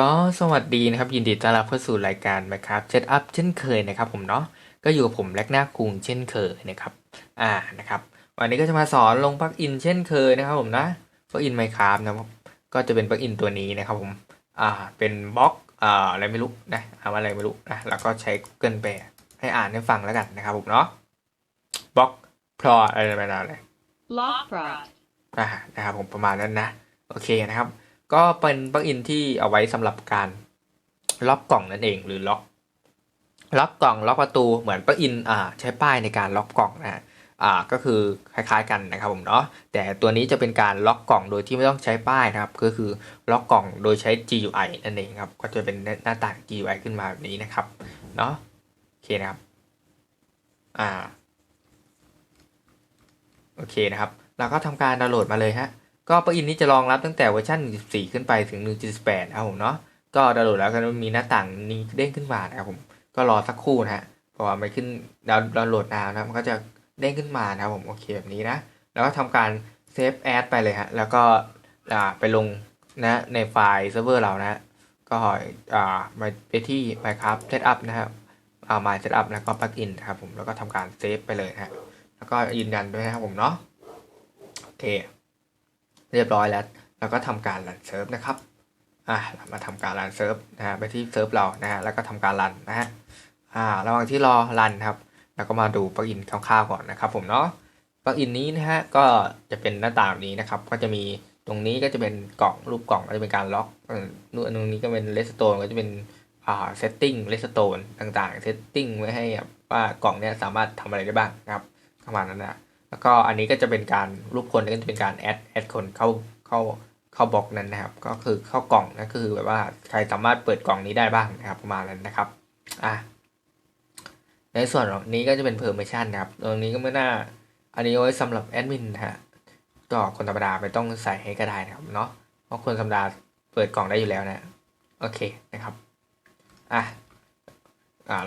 ก็สวัสดีนะครับ ยินดีต้อนรับเข้าสู่รายการนะครับเซตอัพเช่นเคยนะครับผมเนาะก็อยู่กับผมแลกหน้ากรุงเช่นเคยนะครับอ่านะครับ วันนี้ก็จะมาสอนลงปลั๊กอินเช่นเคยนะครับผมนะปลั๊กอินไมค์ครับนะครับก็จะเป็นปลั๊กอินตัวนี้นะครับผมอ่าเป็นบล็อกอ่าอะไรไม่รู้นะเอาอะไรไม่รู้นะแล้วก็ใช้ Google แปลให้อ่านให้ฟังแล้วกันนะครับผมเนาะบล็อกพลออะไรประมาณนั้น Block prod. อ่านะครับผมประมาณนั้นนะโอเคนะครับ ก็เป็นปลั๊กอินที่เอาไว้สำหรับการล็อกกล่องนั่นเองหรือล็อก ล็อกกล่องล็อกประตูเหมือนปลั๊กอินอ่าใช้ป้ายในการล็อกกล่องนะฮะอ่าก็คือคล้ายๆกันนะครับผมเนาะแต่ตัวนี้จะเป็นการล็อกกล่องโดยที่ไม่ต้องใช้ป้ายนะครับ ก็คือล็อกกล่องโดยใช้ GUI นั่นเองครับก็จะเป็นหน้าต่าง GUI ขึ้นมาแบบนี้นะครับเนาะโอเคนะครับอ่าโอเคนะครับ เราก็ทำการดาวน์โหลดมาเลยฮะ ก็ปลั๊กอินนี้จะรองรับตั้งแต่เวอร์ชัน1.4 ขึ้นไปถึง 1.8นะครับผมเนาะก็ดาวน์โหลดแล้วก็มีหน้าต่างนี้เด้งขึ้นมานะครับผมก็รอสักครู่นะฮะเพราะว่ามันขึ้นดาวน์ดาวน์โหลดนานนะมันก็จะเด้งขึ้นมานะครับผมโอเคแบบนี้นะ แล้วก็ทำการเซฟแอดไปเลยฮะแล้วก็อ่าไปลงนะในไฟล์เซิร์ฟเวอร์เรานะก็อ่ามาไปที่ Minecraft Setup นะครับเอา My Setup แล้วก็ Plugin นะครับผมแล้วก็ทำการเซฟไปเลยฮะแล้วก็ยืนยันด้วยนะครับผมเนาะโอเค เรียบร้อยแล้วแล้วก็ทำการรันเซิร์ฟนะครับอ่ามาทำการรันเซิร์ฟนะฮะไปที่เซิร์ฟเรานะฮะแล้วก็ทำการรันนะฮะอ่าระหว่างที่รอรันครับแล้วก็มาดูปลั๊กอินคร่าวๆก่อนนะครับผมเนาะปลั๊กอินนี้นะฮะก็จะเป็นหน้าต่างนี้นะครับ ก็จะมีตรงนี้ก็จะเป็นกล่องรูปกล่องก็จะเป็นการล็อกนู่นตรงนี้ก็เป็นเลสโตนก็จะเป็นอ่าเซตติ้งเลสโตนต่างๆเซตติ้งไว้ให้ว่ากล่องเนี้ยสามารถทำอะไรได้บ้างนะครับประมาณนั้นนะ แล้วก็อันนี้ก็จะเป็นการรูปคนก็จะเป็นการแอดแอดคนเข้าเข้าเข้าบล็อกนั้นนะครับ ก็คือเข้ากล่องนะคือแบบว่าใครสามารถเปิดกล่องนี้ได้บ้างนะครับประมาณนั้นนะครับอะในส่วนของนี้ก็จะเป็น permission นะครับ ตรงนี้ก็ไม่น่า อันนี้เอาไว้สำหรับแอดมินนะฮะก็คนธรรมดาไม่ต้องใส่ให้ก็ได้นะครับเนาะเพราะคนธรรมดาเปิดกล่องได้อยู่แล้วนะ โอเคนะครับ อะ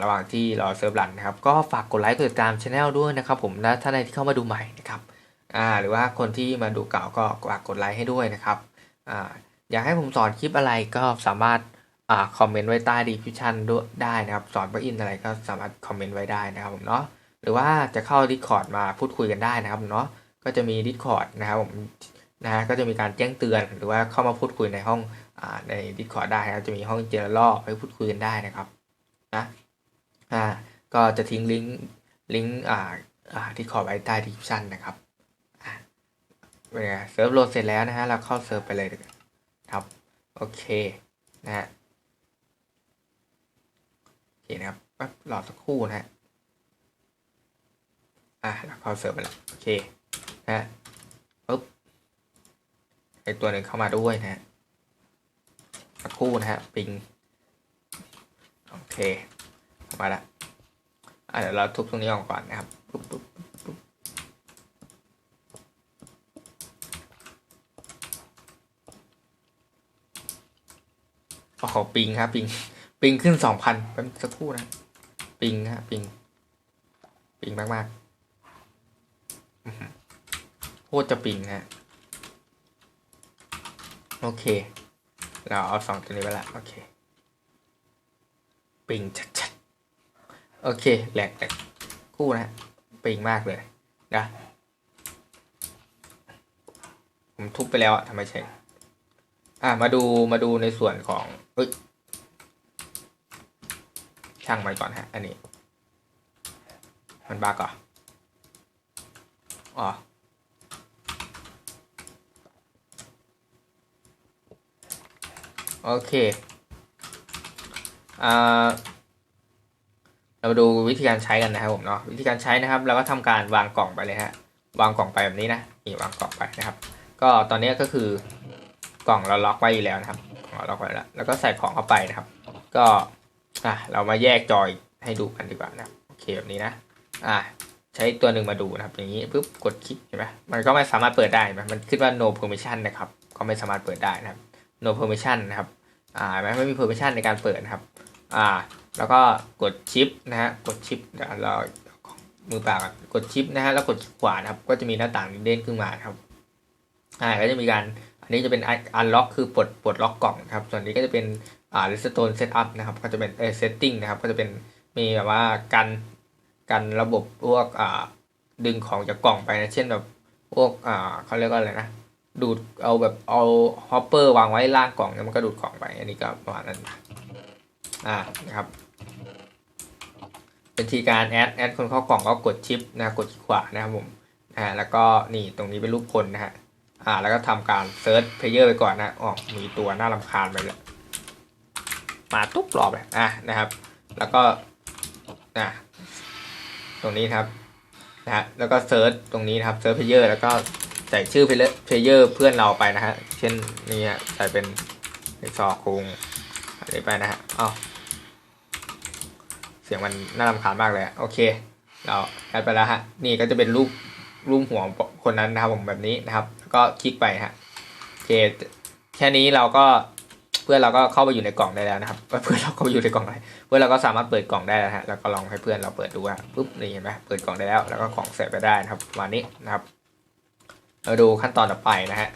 ระหว่างที่รอเซิร์ฟรันนะครับ ก็ฝากกดไลค์กดติดตามช anel ด้วยนะครับผมและท่านใดที่เข้ามาดูใหม่นะครับหรือว่าคนที่มาดูเก่าก็ฝากกดไลค์ให้ด้วยนะครับออยากให้ผมสอนคลิปอะไรก็สามารถอคอมเมนต์ไว้ใต้ดีพิชันด้ได้นะครับ สอนปะอินอะไรก็สามารถคอมเมนต์ไว้ได้นะครับผมเนาะหรือว่าจะเข้า Discord มาพูดคุยกันได้นะครับเนาะก็จะมี Discord นะครับผมนะฮะก็จะมีการแจ้งเตือนหรือว่าเข้ามาพูดคุยในห้องอใน Discord ได้นะครับจะมีห้อง General ไว้พูดคุยกันได้นะครับนะ อ่าก็จะทิ้งลิงก์ลิงก์อ่าอ่าที่ขอไว้ใต้ดีคริปชันนะครับอ่าเป็นไงเซิร์ฟโหลดเสร็จแล้วนะฮะเราเข้าเซิร์ฟไปเลยครับโอเคนะฮะโอเคนะครับแป๊บรอสักครู่นะฮะอ่าเราเข้าเซิร์ฟไปแล้วโอเคนะฮะปุ๊บไอตัวหนึ่งเข้ามาด้วยนะฮะสักครู่นะฮะปิงโอเค มาละอะเดี๋ยวเราทุบตรงนี้ออกก่อนนะครับปุ๊บปุ๊บปุ๊บโอ้โหปิงครับปิงปิงขึ้นสองพันเป็นสักครู่นะ ปิงฮะปิง ปิงมากมากโคตรจะปิงฮะโอเค เราเอาสองตัวนี้ไปละ โอเค ปิงชัด โอเคแหลกแหลกคู่นะฮะปิงมากเลยนะผมทุบไปแล้วอะทำไมใช่อะมาดูมาดูในส่วนของเอ้ยช่างมันก่อนฮะ อันนี้ มันบากเหรออ๋อโอเคอ่า เรามาดูวิธีการใช้กันนะครับผมเนาะวิธีการใช้นะครับ เราก็ทำการวางกล่องไปเลยฮะวางกล่องไปแบบนี้นะนี่วางกล่องไปนะครับ ก็ตอนนี้ก็คือกล่องเราล็อกไว้อยู่แล้วนะครับกล่องเราล็อกไว้แล้วแล้วก็ใส่ของเข้าไปนะครับ ก็อะเรามาแยกจอยให้ดูกันดีกว่านะโอเคแบบนี้นะอะใช้ตัวหนึ่งมาดูนะครับ อย่างนี้ปุ๊บกดคลิกเห็นไหมมันก็ไม่สามารถเปิดได้นมันขึ้นว่า no permission นะครับ ก็ไม่สามารถเปิดได้นะครับ no permission นะครับอ่าไม่ไม่มี permission ในการเปิดนะครับ อ่า แล้วก็กดชิปนะฮะกดชิปเดี๋ยวเรามือเปล่าก่อนกดชิปนะฮะแล้วกดขวานะครับ ก็จะมีหน้าต่างเด้นขึ้นมาครับอ่าก็จะมีการอันนี้จะเป็นอันล็อกคือปลดปลดล็อกกล่องครับ ส่วนนี้ก็จะเป็นอ่า redstone setup นะครับ ก็จะเป็นเออ setting นะครับ ก็จะเป็นมีแบบว่ากันกันระบบพวกอ่าดึงของจากกล่องไปนะ เช่นแบบพวกอ่าเขาเรียกว่าอะไรนะดูดเอาแบบเอาฮอปเปอร์วางไว้ล่างกล่องแล้วมันก็ดูดของไป อันนี้ก็ประมาณนั้นอ่านะครับ เป็นทีการแอดแอดคนเข้ากล่องก็กดชิปนะกดขวานะครับผมนะฮะแล้วก็นี่ตรงนี้เป็นรูปคนนะฮะอ่าแล้วก็ทำการเซิร์ชเพลเยอร์ไปก่อนนะอ๋อมีตัวน่ารำคาญไปเลยมาตุ๊บรอบเลยอะนะครับ แล้วก็อะตรงนี้ครับนะฮะแล้วก็เซิร์ชตรงนี้นะครับเซิร์ชเพลเยอร์แล้วก็ใส่ชื่อเพลเยอร์เพื่อนเราไปนะฮะเช่นนี่ฮะใส่เป็นในซอคุงอะไรไปนะฮะอ้าว เสียงมันน่ารำคาญมากเลยอะโอเค เราแอดไปแล้วฮะ นี่ก็จะเป็นรูปรูปหัวคนนั้นนะครับผมแบบนี้นะครับแล้วก็คลิกไปฮะโอเค แค่นี้เราก็เพื่อนเราก็เข้าไปอยู่ในกล่องได้แล้วนะครับ เพื่อนเราก็อยู่ในกล่องได้เพื่อนเราก็สามารถเปิดกล่องได้แล้วฮะแล้วก็ลองให้เพื่อนเราเปิดดูฮะปุ๊บนี่เห็นไหมเปิดกล่องได้แล้ว แล้วก็ของเสร็จไปได้นะครับประมาณนี้นะครับเราดูขั้นตอนต่อไปนะฮะ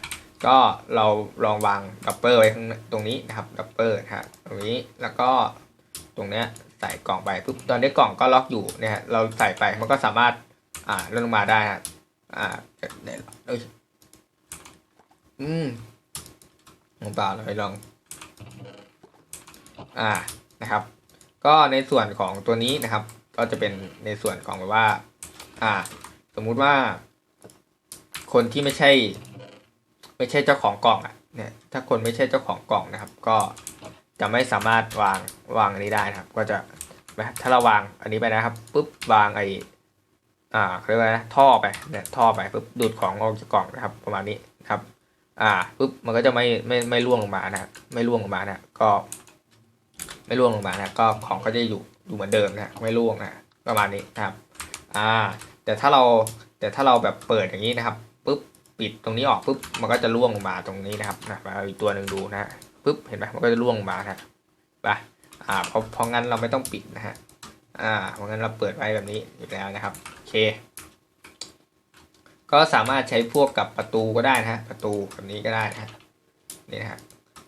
ก็เราลองวางดับเบิลไว้ตรงนี้นะครับดับเบิลฮะตรงนี้แล้วก็ตรงเนี้ย ใส่กล่องไปปุ๊บตอนนี้กล่องก็ล็อกอยู่เนี่ยเราใส่ไปมันก็สามารถอ่าเลื่อนลงมาได้ฮะอ่าเดี๋ยวเอ้ยอืมลงเปล่าเลยลอง อ่านะครับ ก็ในส่วนของตัวนี้นะครับ ก็จะเป็นในส่วนของแบบว่า อ่า สมมุติว่า คนที่ไม่ใช่ ไม่ใช่เจ้าของกล่องอะเนี่ย ถ้าคนไม่ใช่เจ้าของกล่องนะครับ ก็ จะไม่สามารถวางวางอันนี้ได้นะครับ ก็จะถ้าเราวางอันนี้ไปนะครับปุ๊บวางไออ่าเรียกว่านะท่อไปเนี่ยท่อไปปุ๊บดูดของออกจากกล่องนะครับ ประมาณนี้ครับ อ่าปุ๊บมันก็จะไม่ไม่ไม่ร่วงลงมานะไม่ร่วงลงมานะก็ ไม่ร่วงลงมานะก็ของก็จะอยู่อยู่เหมือนเดิมนะไม่ร่วงนะประมาณนี้นะครับ อ่า แต่ถ้าเราแต่ถ้าเราแบบเปิดอย่างนี้นะครับปุ๊บปิดตรงนี้ออกปุ๊บมันก็จะร่วงลงมาตรงนี้นะครับนะมาอีกตัวหนึ่งดูนะ ปุ๊บเห็นไหมมันก็จะร่วงมานะไปอ่าเพราะเพราะงั้นเราไม่ต้องปิดนะฮะอ่าเพราะงั้นเราเปิดไว้แบบนี้อยู่แล้วนะครับโอเค ก็สามารถใช้พวกกับประตูก็ได้นะฮะประตูแบบนี้ก็ได้นะฮะนี่นะฮะ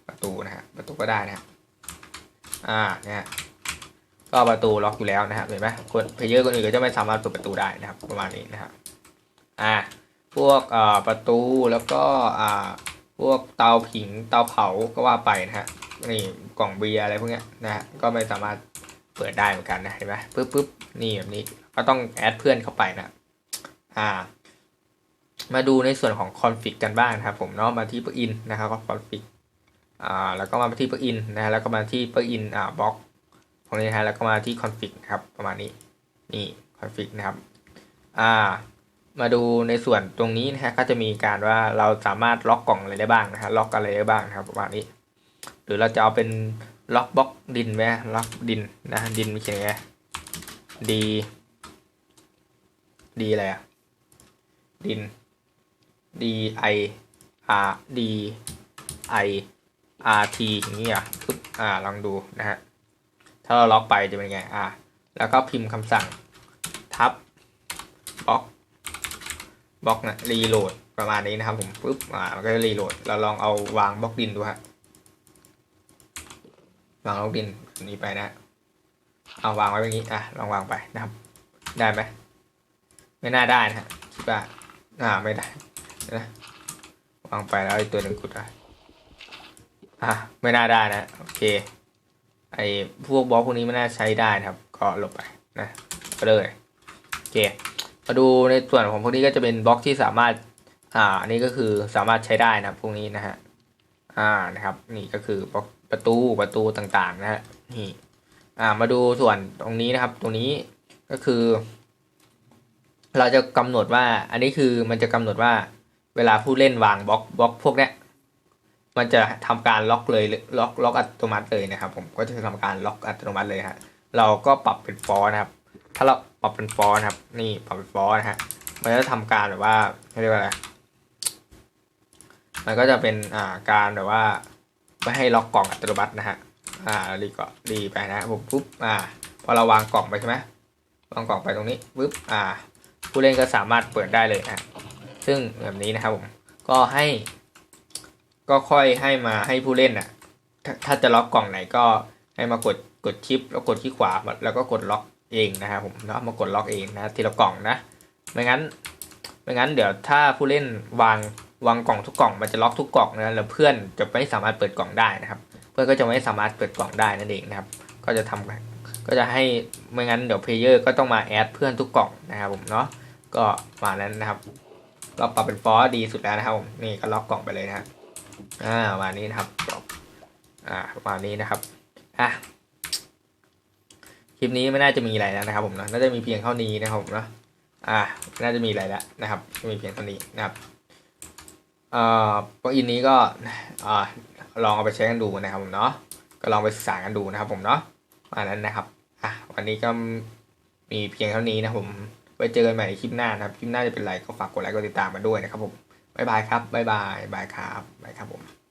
ประตูนะฮะประตูก็ได้นะฮะอ่าเนี่ยก็ประตูล็อกอยู่แล้วนะครับเห็นไหมคนเพลเยอร์คนอื่นก็จะไม่สามารถเปิดประตูได้นะครับ ประมาณนี้นะครับอ่าพวกอ่าประตูแล้วก็อ่า พวกเตาผิงเตาเผาก็ว่าไปนะฮะนี่กล่องเบียร์อะไรพวกเนี้ยนะฮะก็ไม่สามารถเปิดได้เหมือนกันนะเห็นไหมปึ๊บปึ๊บนี่แบบนี้ก็ต้องแอดเพื่อนเข้าไปนะอ่า มาดูในส่วนของคอนฟิกกันบ้างนะครับผมเนาะมาที่ปลั๊กอินนะครับก็คอนฟิกอ่าแล้วก็มาที่ปลั๊กอินนะแล้วก็มาที่ปลั๊กอินอ่าบล็อกตรงนี้นะฮะแล้วก็มาที่คอนฟิกครับประมาณนี้นี่คอนฟิกนะครับอ่า มาดูในส่วนตรงนี้นะฮะก็จะมีการว่าเราสามารถล็อกกล่องอะไรได้บ้างนะฮะล็อกอะไรได้บ้างครับประมาณนี้ หรือเราจะเอาเป็นล็อกบล็อกดินไหมล็อกดินนะดินมีเขียนไงดีดีอะไรอะดิน D I R D I R T อย่างนี้อะปึ๊บอ่าลองดูนะฮะถ้าเราล็อกไปจะเป็นไงอ่าแล้วก็พิมพ์คำสั่งทับบล็อก บล็อกนะรีโหลดประมาณนี้นะครับผมปึ๊บอ่ามันก็จะรีโหลดเราลองเอาวางบล็อกดินดูฮะวางบล็อกดินนี้ไปนะเอาวางไว้แบบนี้อะลองวางไปนะครับ ได้ไหมไม่น่าได้นะฮะคิดว่าอ่าไม่ได้นะวางไปแล้วไอ้ตัวหนึ่งกุดอะอะไม่น่าได้นะโอเคไอ้พวกบล็อกพวกนี้ไม่น่าใช้ได้นะครับ ก็ลบไปนะก็เลยโอเค มาดูในส่วนของพวกนี้ก็จะเป็นบล็อกที่สามารถ อ่าอันนี้ก็คือสามารถใช้ได้นะพวกนี้นะฮะ อ่านะครับ นี่ก็คือบล็อกประตูประตูต่างๆ นะฮะนี่ อ่ามาดูส่วนตรงนี้นะครับ ตรงนี้ก็คือ เราจะกำหนดว่า อันนี้คือมันจะกำหนดว่าเวลาผู้เล่นวางบล็อกบล็อกพวกเนี้ยมันจะทำการล็อกเลยล็อกล็อกอัตโนมัติเลยนะครับ ผมก็จะทำการล็อกอัตโนมัติเลยฮะเราก็ปรับเป็นฟอนะครับ ถ้าเราปรับเป็นฟอร์นครับ นี่ปรับเป็นฟอร์นะฮะมันจะทำการแบบว่าเรียกว่าอะไรมันก็จะเป็นอ่าการแบบว่าไม่ให้ล็อกกล่องอัตโนมัตินะฮะอ่ารีก็รีไปนะผมปุ๊บอ่าพอเราวางกล่องไปใช่ไหมวางกล่องไปตรงนี้ปุ๊บอ่า ผู้เล่นก็สามารถเปิดได้เลยนะซึ่งแบบนี้นะครับผมก็ให้ ก็ค่อยให้มาให้ผู้เล่นอะถ้าถ้าจะล็อกกล่องไหนก็ให้มากดกดชิปแล้วกดที่ขวาแล้วก็กดล็อก เองนะครับผมแล้วมากดล็อกเองนะทีละกล่องนะไม่งั้นไม่งั้นเดี๋ยวถ้าผู้เล่นวางวางกล่องทุกกล่องมันจะล็อกทุกกล่องนะแล้วเพื่อนจะไม่สามารถเปิดกล่องได้นะครับ เพื่อนก็จะไม่สามารถเปิดกล่องได้นั่นเองนะครับ ก็จะทำก็จะให้ไม่งั้นเดี๋ยวเพลเยอร์ก็ต้องมาแอดเพื่อนทุกกล่องนะครับผมเนาะก็มานั้นนะครับเราปรับเป็นฟอสดีสุดแล้วนะครับผมนี่ก็ล็อกกล่องไปเลยนะอ่ามานี้นะครับอ่ามานี้นะครับอะ ลิปนี้ไม่น่าจะมีอะไรแล้วนะครับผมเนาะน่าจะมีเพียงเท่านี้นะครับผมเนาะอ่าน่าจะมีอะไรแล้วนะครับจะมีเพียงเท่านี้นะครับเอ่อปลั๊กอินนี้ก็อ่าลองเอาไปใช้กันดูนะครับผมเนาะก็ลองไปศึกษากันดูนะครับผมเนาะประมาณนั้นนะครับอะวันนี้ก็มีเพียงเท่านี้นะผมไว้เจอกันใหม่ในคลิปหน้านะครับคลิปหน้าจะเป็นไรก็ฝากกดไลค์กดติดตามมาด้วยนะครับผมบายบายครับบายบายบายครับบายครับผม